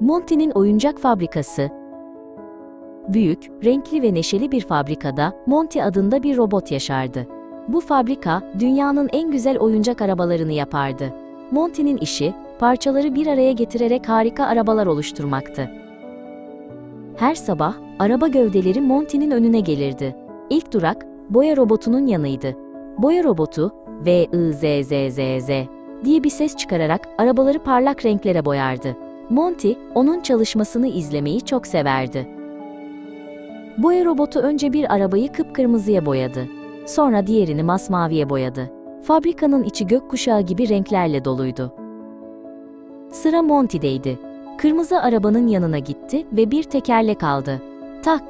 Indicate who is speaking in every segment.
Speaker 1: Monty'nin oyuncak fabrikası. Büyük, renkli ve neşeli bir fabrikada Monty adında bir robot yaşardı. Bu fabrika dünyanın en güzel oyuncak arabalarını yapardı. Monty'nin işi parçaları bir araya getirerek harika arabalar oluşturmaktı. Her sabah araba gövdeleri Monty'nin önüne gelirdi. İlk durak boya robotunun yanıydı. Boya robotu V I Z Z Z Z diye bir ses çıkararak arabaları parlak renklere boyardı. Monty onun çalışmasını izlemeyi çok severdi. Boya robotu önce bir arabayı kıpkırmızıya boyadı. Sonra diğerini masmaviye boyadı. Fabrikanın içi gökkuşağı gibi renklerle doluydu. Sıra Monty'deydi. Kırmızı arabanın yanına gitti ve bir tekerlek aldı. Tak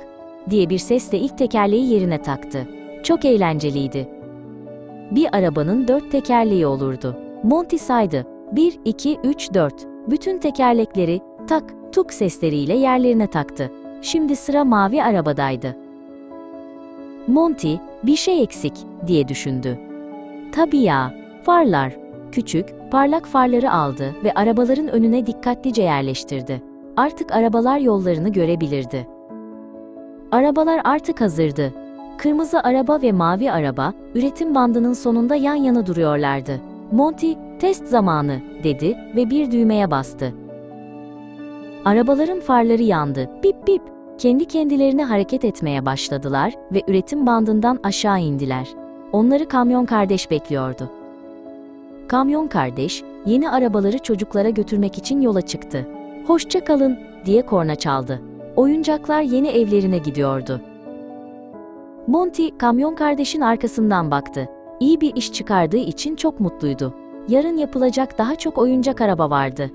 Speaker 1: diye bir sesle ilk tekerleği yerine taktı. Çok eğlenceliydi. Bir arabanın dört tekerleği olurdu. Monty saydı. 1, 2, 3, 4. Bütün tekerlekleri tak tuk sesleriyle yerlerine taktı. Şimdi sıra mavi arabadaydı. Monty, bir şey eksik diye düşündü. Tabii ya, farlar. Küçük, parlak farları aldı ve arabaların önüne dikkatlice yerleştirdi. Artık arabalar yollarını görebilirdi. Arabalar artık hazırdı. Kırmızı araba ve mavi araba, üretim bandının sonunda yan yana duruyorlardı. Monty, test zamanı, dedi ve bir düğmeye bastı. Arabaların farları yandı. Bip bip. Kendi kendilerine hareket etmeye başladılar ve üretim bandından aşağı indiler. Onları kamyon kardeş bekliyordu. Kamyon kardeş, yeni arabaları çocuklara götürmek için yola çıktı. Hoşça kalın, diye korna çaldı. Oyuncaklar yeni evlerine gidiyordu. Monty, kamyon kardeşin arkasından baktı. İyi bir iş çıkardığı için çok mutluydu. Yarın yapılacak daha çok oyuncak araba vardı.